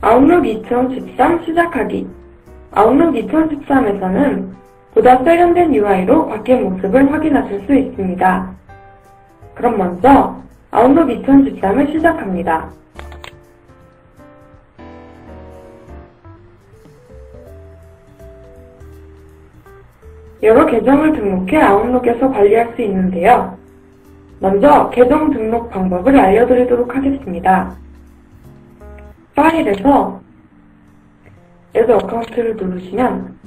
아웃룩 2013 시작하기 아웃룩 2013에서는 보다 세련된 UI로 바뀐 모습을 확인하실 수 있습니다. 그럼 먼저 아웃룩 2013을 시작합니다. 여러 계정을 등록해 아웃룩에서 관리할 수 있는데요. 먼저 계정 등록 방법을 알려드리도록 하겠습니다. 파일에서 Add 어카운트를 누르시면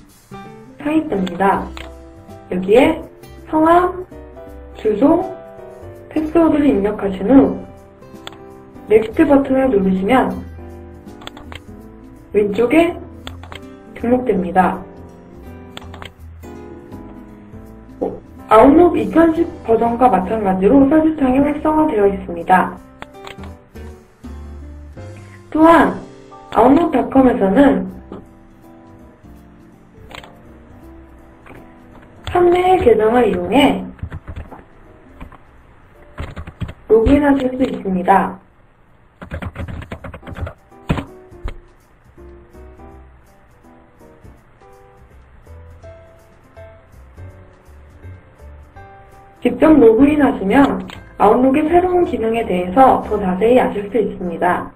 창이 뜹니다. 여기에 성함, 주소, 패스워드를 입력하신 후 넥스트 버튼을 누르시면 왼쪽에 등록됩니다. 아웃룩 2010 버전과 마찬가지로 서비스창이 활성화되어 있습니다. 또한 아웃룩닷컴에서는 판매의 계정을 이용해 로그인하실 수 있습니다. 직접 로그인하시면 아웃룩의 새로운 기능에 대해서 더 자세히 아실 수 있습니다.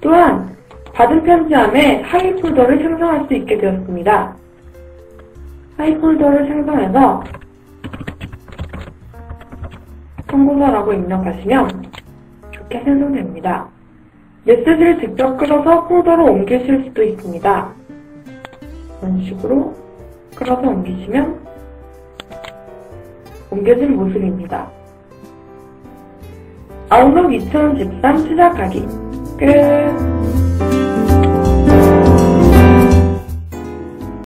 또한 받은 편지함에 하이 폴더를 생성할 수 있게 되었습니다. 하이 폴더를 생성해서 성공서라고 입력하시면 좋게 생성됩니다. 메시지를 직접 끌어서 폴더로 옮기실 수도 있습니다. 이런 식으로 끌어서 옮기시면 옮겨진 모습입니다. 아웃룩 2013 시작하기 grande.